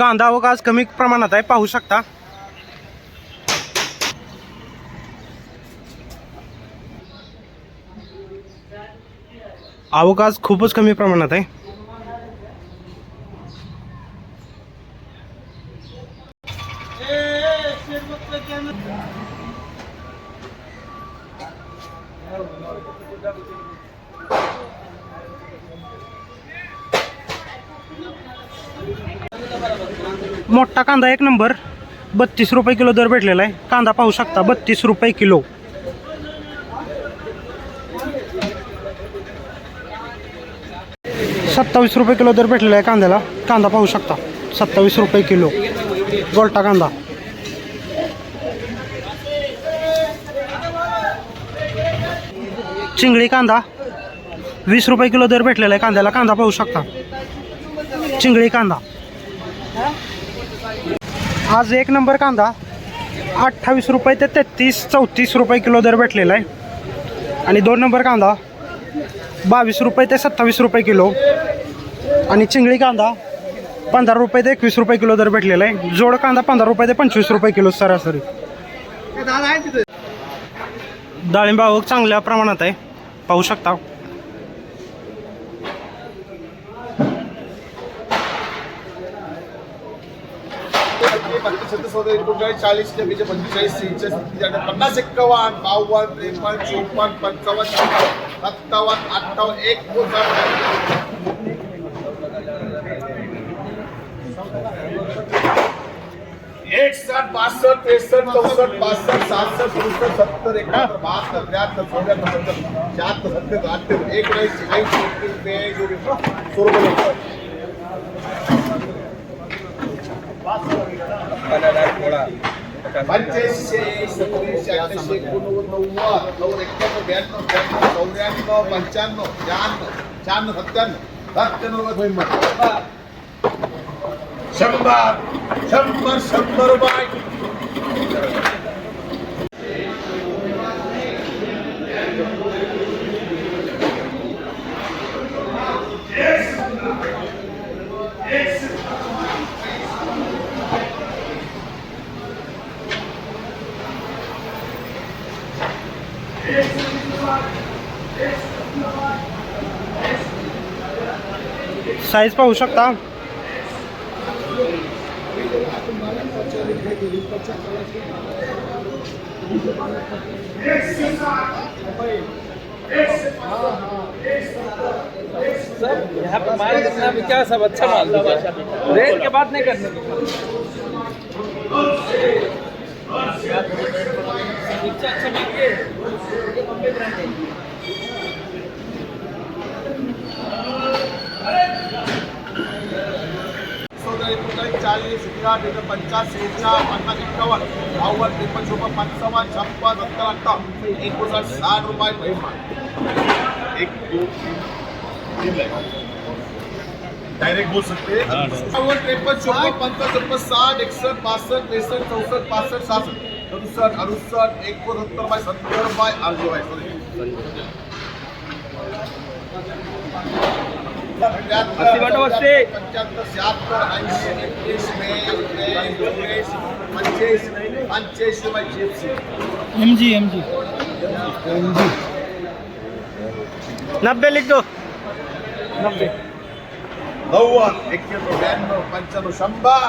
कांदा आवक आज कमी प्रमाणात आहे पाहू शकता. आवक आज खूपच कमी प्रमाणात आहे. मोठा कांदा एक नंबर. बत्तीस रुपये किलो दर भेटलेला आहे. कांदा पाहू शकता बत्तीस रुपये किलो. सत्तावीस रुपये किलो दर भेटलेला आहे कांद्याला. कांदा पाहू शकता सत्तावीस रुपये किलो. गोलटा कांदा. चिंगळी कांदा वीस रुपये किलो दर भेटलेला आहे कांद्याला. कांदा पाहू शकता. चिंगळी कांदा. आज एक नंबर कांदा. अठ्ठावीस रुपये ते तेहतीस चौतीस रुपये किलो दर भेटलेला आहे. आणि दोन नंबर कांदा बावीस रुपये ते सत्तावीस रुपये किलो. आणि चिंगळी कांदा पंधरा रुपये ते एकवीस रुपये किलो दर भेटलेला आहे. जोड कांदा पंधरा रुपये ते पंचवीस रुपये किलो सरासरी. डाळिंब आवक चांगल्या प्रमाणात आहे. पाहू शकता. चाळीस बीचे पंचेचाळीस सेहेचाळीस पन्नास, एक्कावन्न, बावन्न, त्रेपन्न, चोपन्न, पंचावन्न, सत्तावन्न अठ्ठावन्न, एक एकसष्ट, बासष्ट, त्रेसष्ट, चौसष्ट पासष्ट सहासष्ट सदुसष्ट, सत्तर, एकाहत्तर, बहात्तर त्र्याहत्तर चौऱ्याहत्तर, पंच्याहत्तर, शहात्तर, सत्तर अठ्ठ्याहत्तर एकोणऐंशी ऐंशी एकवीस बेऐंशी सोळा. पंच्याऐंशी सत्याऐंशी अठ्ठ्याऐंशी एकोणनव्वद नव्वद नव्वद एक्क्याण्णव ब्याण्णव त्र्याण्णव चौऱ्याण्णव पंच्याण्णव शहाण्णव शहाण्णव सत्त्याण्णव सत्त्याण्णव शंभर शंभर शंभर रुपये शकता? यहाँ पे कितना भी क्या सब अच्छा माल। रेट के बात नहीं करनी। अच्छा अच्छा गुजरात एक पंचास सेहेचाळ पन्नास एक्कावन्न बावन्न त्रेपन्न चोपन्न पंचावन्न छप्पन सत्तर अठ्ठावन्न एकोणसाठ साठ रुपये महिमा एक दो तीन तीन डायरेक्ट बोल सकते हैं? चोपन्न पंचावन्न छप्पन साठ बाय सत्तर बाय अर्धे बाय सॉरी अस्सी बटा अस्सी. बेचाळीस त्रेचाळीस चौवेचाळीस पंचेचाळीस पंच्याऐंशी रुपये GFC M G M G नब्बे लिख दो। नब्बे। नव्वद एक्क्याण्णव ब्याण्णव पंच्याण्णव शंभर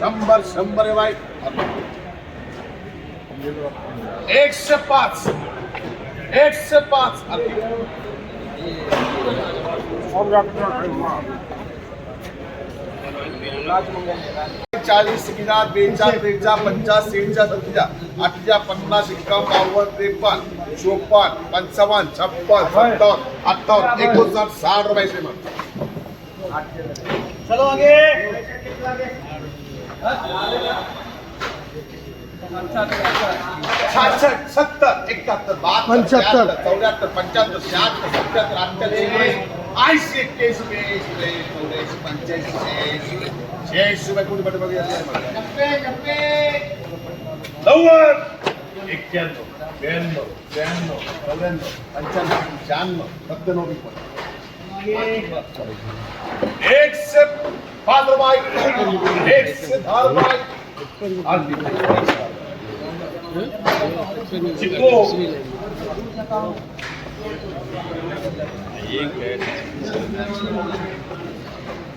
शंभर शंभर बाय एकशे पाच। एकशे पाच। चाळीस गिनार बेचाळ त्रेचाळ पंचाळीस सेहेचाळ सत्तेचाळ अठ्ठेचाळ पन्नास एक्कावन्न बावन्न त्रेपन्न चोपन्न पंचावन्न छप्पन सत्तावन्न अठ्ठावन्न एकोणसाठ साठ रुपये श्रीमंत छाछठ सत्तर एकाहत्तर बहात्तर पंच्याहत्तर. चौऱ्याहत्तर पंच्याहत्तर शहात्तर सत्याहत्तर अठ्ठ्याहत्तर ऐंशी एक्क्याऐंशी ब्याऐंशी त्र्याऐंशी चौऱ्याऐंशी पंच्याऐंशी शहाऐंशी शहाऐंशी रुपये कोणी बटे बघा नव्वद एक्क्याण्णव ब्याण्णव त्र्याण्णव चौऱ्याण्णव पंच्याण्णव शहाण्णव सत्त्याण्णव रुपये एकशे पाच रुपये एकशे दहा रुपये आणि चिक्को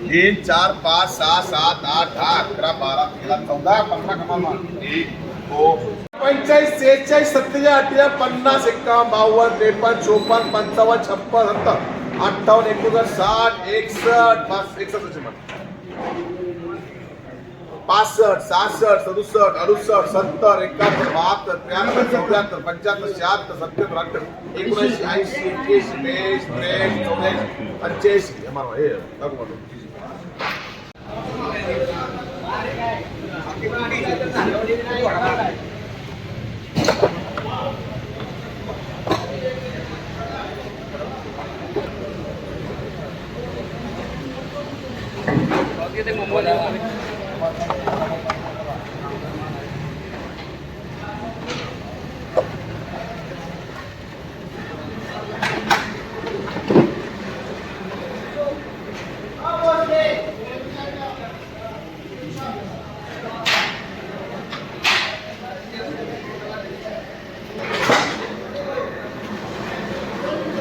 तीन चार पाच सहा सात आठ दहा अकरा बारा तेरा चौदा पंधरा कमा एक दोन पंचेचाळीस सेहेचाळीस सत्तेचाळीस अठ्ठेचाळीस पन्नास एक्कावन्न बावन्न त्रेपन्न चोपन्न पंचावन्न छप्पन सत्तर अठ्ठावन्न एकोणसाठ साठ एकसष्ट पाच एकसष्ट पासष्ट सहासष्ट सदुसष्ट अडुसष्ट सत्तर एकाहत्तर बहात्तर त्र्याहत्तर चौऱ्याहत्तर पंच्याहत्तर शहात्तर सत्याहत्तर अठ्ठ्याहत्तर एकोणऐंशी ऐंशी एक्क्याऐंशी बेचाळीस त्र्याऐंशी चौऱ्याऐंशी पंच्याऐंशी. हे मारा, हे दाखव मला. पंच्याऐंशी पन्नास एकावन्न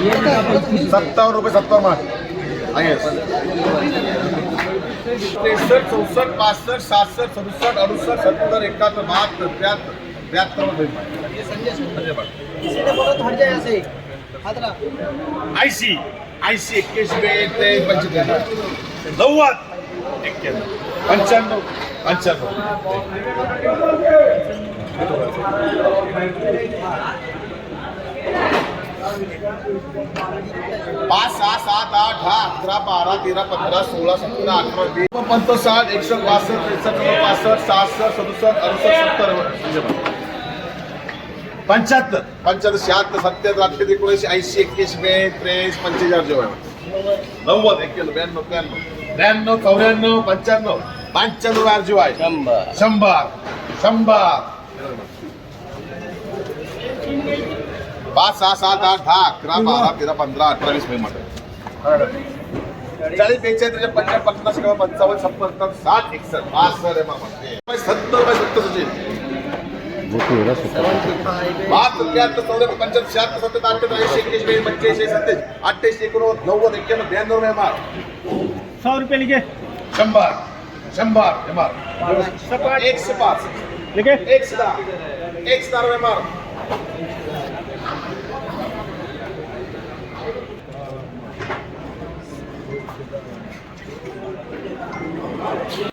सॉरी सत्तावन्न रुपये सत्तावन्न माग आहे त्रेसष्ट चौसष्ट पासष्ट सहासष्ट सदुसष्ट अडुसष्ट सत्तर एकाहत्तर बहात्तर त्र्याहत्तर त्र्याहत्तर ऐंशी ऐंशी एक्क्याऐंशी बेचाळीस पंचेचाळीस नव्वद एक्क्याण्णव पंच्याण्णव पंच्याण्णव पाच सहा सात आठ दहा अकरा बारा तेरा पंधरा सोळा सतरा अठरा वीस पंचावन्न साठ एकशे बासष्ट त्रेसष्ट पासष्ट सहासष्ट सदुसष्ट अडुसष्ट सत्तर. पंच्याहत्तर. पंच्याहत्तर शहात्तर सत्याहत्तर अठ्ठ्याहत्तर एकोणऐंशी ऐंशी एक्क्याऐंशी बेचाळीस त्रेस पंचेचाळीस जेव्हा नव्वद एक्क्याण्णव ब्याण्णव त्र्याण्णव. त्र्याण्णव चौऱ्याण्णव पंच्याण्णव. पंच्याण्णव व्याज जेव्हा शंभर. शंभर. शंभर. पाच सहा सात आठ दहा अकरा बारा तेरा पंधरा अठरा वीस महिने चाळीस बेचाळीस पन्नास किंवा पंचावन्न छप्पन सत्तर साठ एकसष्ट पाच सर सत्तर रुपये सत्तर सचिन। पाच त्र्याहत्तर चौऱ्याहत्तर पंच्याहत्तर शहात्तर सत्तर पंच्याऐंशी सत्तेचाळीस अठ्ठ्याऐंशी एकोणनव्वद नव्वद एक्क्याण्णव ब्याण्णव सौ रुपये लिखे। शंभर शंभर एकशे पाच। लिखे। एकशे दहा एकशे दहा